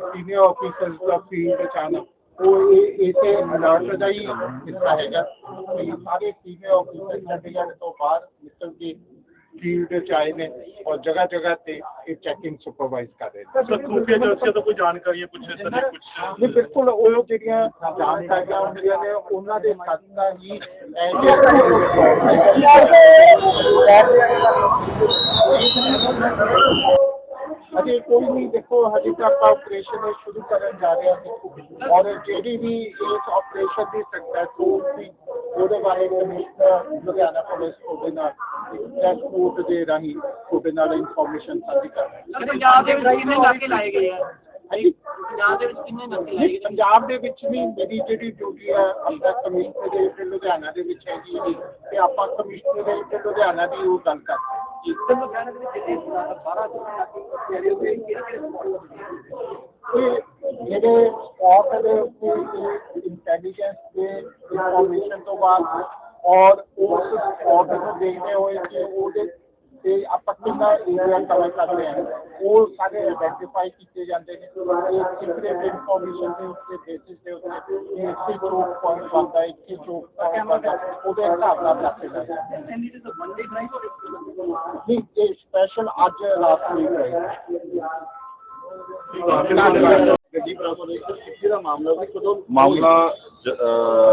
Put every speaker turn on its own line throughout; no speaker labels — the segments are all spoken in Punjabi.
ਸੀਨੀਅਰ ਆਫੀਸਰਸ ਦਾ ਫੀਲਡ ਚ ਆਉਣਾ ਉਹ ਇਹ ਇਸੇ ਅਲਰਟ ਦਾ ਹੀ ਹਿੱਸਾ ਹੈਗਾ। ਕਿ ਸਾਰੇ ਸੀਨੀਅਰ ਆਫੀਸਰ ਚੰਡੀਗੜ੍ਹ ਤੋਂ ਬਾਹਰ ਨਿਕਲ ਕੇ ਫੀਲਡ ਚ ਆਏ ਨੇ ਔਰ ਜਗ੍ਹਾ ਜਗ੍ਹਾ ਤੇ ਇਹ ਚੈਕਿੰਗ ਸੁਪਰਵਾਈਜ਼ ਕਰ ਰਹੇ ਨੇ।
ਸਰ ਖੂਫੀਆ ਏਜੰਸੀਆਂ ਤੋਂ ਕੋਈ ਜਾਣਕਾਰੀਆਂ ਪੁੱਛੇ ਸਰ ਕੁਝ
ਨਹੀਂ ਬਿਲਕੁਲ ਉਹ ਜਿਹੜੀਆਂ ਜਾਣਕਾਰੀਆਂ ਹੁੰਦੀਆਂ ਨੇ ਉਹਨਾਂ ਦੇ ਸਦਕਾ ਹੀ ਅਜੇ ਕੋਈ ਨਹੀਂ ਦੇਖੋ ਹਜੇ ਤਾਂ ਆਪਾਂ ਆਪਰੇਸ਼ਨ ਸ਼ੁਰੂ ਕਰਨ ਜਾ ਰਹੇ ਹਾਂ ਔਰ ਜਿਹੜੀ ਵੀ ਇਸ ਆਪਰੇਸ਼ਨ ਦੀ ਸਕਸੈਸ ਹੋਊਗੀ ਉਹਦੇ ਬਾਰੇ ਕਮਿਸ਼ਨਰ ਲੁਧਿਆਣਾ ਪੁਲਿਸ ਉਹਦੇ ਨਾਲ ਕੋਰਟ ਦੇ ਰਾਹੀਂ ਉਹਦੇ ਨਾਲ ਇਨਫੋਰਮੇਸ਼ਨ ਸਾਂਝੀ ਕਰ ਰਹੇ
ਪੰਜਾਬ ਦੇ ਵਿੱਚ ਕਿੰਨੇ ਨਾਕੇ ਲਾਏ ਗਏ ਆ?
ਹਾਂ ਜੀ
ਪੰਜਾਬ ਦੇ ਵਿੱਚ ਕਿੰਨੇ ਨਾਕੇ ਲਾਏ
ਨਹੀਂ,
ਗਏ?
ਪੰਜਾਬ ਦੇ ਵਿੱਚ ਵੀ ਮੇਰੀ ਜਿਹੜੀ ਡਿਊਟੀ ਹੈ ਆਪਣਾ ਕਮਿਸ਼ਨਰ ਦੇ ਲੁਧਿਆਣਾ ਦੇ ਵਿੱਚ ਹੈਗੀ ਤੇ ਆਪਾਂ ਕਮਿਸ਼ਨਰ ਦੇ ਲੁਧਿਆਣਾ ਦੀ ਉਹ ਗੱਲ ਕਰਦੇ ਹਾਂ ਜੀ
ਸਰ ਲੁਧਿਆਣਾ ਦੇ ਵਿੱਚ ਜਿਹੜੇ 12 ਨਾਕੇ ਜਿਹੜੇ ਹੋਏ ਕਿਹੜੇ
ਉਸ ਕਿੰਨਾ ਏਰੀਆ ਕਵਰ ਕਰਦੇ ਹਾਂ। ਉਹ ਸਾਰੇ ਆਇਡੈਂਟੀਫਾਈ ਕੀਤੇ ਜਾਂਦੇ ਨੇ। ਇਹ ਸੀਕ੍ਰੀਟ ਇਨਫੋਰਮੇਸ਼ਨ ਦੇ ਉੱਤੇ ਬੇਸਿਸ ਦੇ ਉੱਤੇ ਇੱਥੇ ਚੋਕ ਪੁਆਇੰਟ ਬਣਦਾ ਇੱਥੇ ਚੋਕ ਪੁਆਇੰਟ ਬਣਦਾ ਉਹਦੇ ਹਿਸਾਬ ਨਾਲ ਰੱਖੇ ਜਾਂਦੇ ਨਹੀਂ ਇਹ ਸਪੈਸ਼ਲ ਅੱਜ ਲਾਸਟ ਵੀਕ ਹੈ
ਗੱਡੀ ਸਰ ਕਿੱਥੇ ਦਾ ਮਾਮਲਾ ਸੀ ਕਦੋਂ
ਮਾਮਲਾ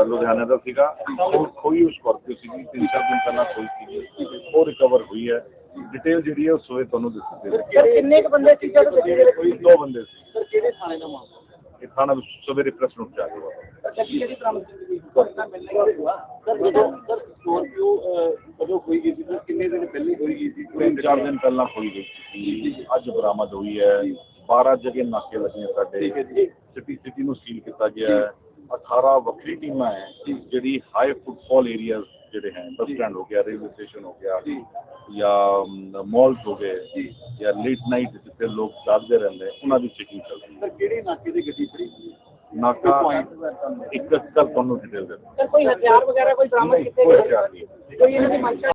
ਲੁਧਿਆਣਾ ਦਾ ਸੀਗਾ। ਖੋਈ ਹੋਈ ਸਕਾਰਪੀਓ ਸੀਗੀ ਤਿੰਨ ਚਾਰ ਦਿਨ ਪਹਿਲਾਂ ਖੋਈ ਸੀਗੀ। ਉਹ ਰਿਕਵਰ ਹੋਈ ਹੈ। ਡਿਟੇਲ ਜਿਹੜੀ ਹੈ ਉਹ ਸੋਏ ਤੁਹਾਨੂੰ ਦਿੱਤੀ
ਸਰ ਕਿੰਨੇ ਕੁ ਬੰਦੇ ਸੀ ਜਦੋਂ ਗੱਡੀ ਦੇ ਵਿੱਚ
ਕੋਈ ਦੋ ਬੰਦੇ ਸੀ।
ਸਰ ਕਿਹੜੇ ਥਾਣੇ ਦਾ ਮਾਮਲਾ?
ਇਹ ਥਾਣਾ ਸਵੇਰੇ ਪ੍ਰੈਸ ਆ ਗਿਆ। ਵਾ।
ਗੱਡੀ ਜਿਹੜੀ ਬਰਾਮਦ ਕੀਤੀ ਗਈ ਸਰ ਮਿਲਣਾ ਹੋਇਆ
ਸਰ ਜਦੋਂ ਸਰ ਸਕੋਰਪੀਓ ਕਦੋਂ ਹੋਈ ਗਈ ਸੀ? ਸਰ ਕਿੰਨੇ ਦਿਨ ਪਹਿਲੇ ਹੋਈ ਗਈ ਸੀ?
ਤਿੰਨ ਚਾਰ ਦਿਨ ਪਹਿਲਾਂ ਖੋਈ ਗਈ ਸੀ। ਅੱਜ ਬਰਾਮਦ ਹੋਈ ਹੈ। 12 ਜਗ੍ਹਾ ਨਾਕੇ ਲੱਗੇ ਸਾਡੇ। ਸਿਟੀ ਸਿਟੀ ਨੂੰ ਸੀਲ ਕੀਤਾ ਗਿਆ ਹੈ। 18 ਵੱਖਰੀ ਟੀਮਾਂ ਹੈ ਜਿਹੜੀ ਹਾਈ ਫੁੱਟਫਾਲ ਏਰੀਆਜ਼ ਜਿਹੜੇ ਹੈ ਬੱਸ ਸਟੈਂਡ ਹੋ ਗਿਆ ਰੇਲਵੇ ਸਟੇਸ਼ਨ ਹੋ ਗਿਆ ਜਾਂ। ਮਾਲਸ ਹੋ ਗਏ ਜਾਂ। ਲੇਟ ਨਾਈਟ ਜਿੱਥੇ ਲੋਕ ਜਾਗਦੇ ਰਹਿੰਦੇ ਉਹਨਾਂ ਦੀ ਚੈਕਿੰਗ ਚੱਲ ਰਹੀ ਹੈ।
ਕਿਹੜੇ ਨਾਕੇ ਦੀ ਗੱਡੀ ਫੜੀ
ਨਾਕਾ ਇੱਕ ਕੱਲ ਤੁਹਾਨੂੰ ਡਿਟੇਲ ਦੇ
ਕੋਈ ਹਥਿਆਰ ਵਗੈਰਾ ਕੋਈ ਬਰਾਮਦ ਕੀਤੇ
ਕੋਈ ਹਥਿਆਰ ਨਹੀਂ।
ਕੋਈ ਇਹਨਾਂ ਦੀ ਮੰਸ਼ਾ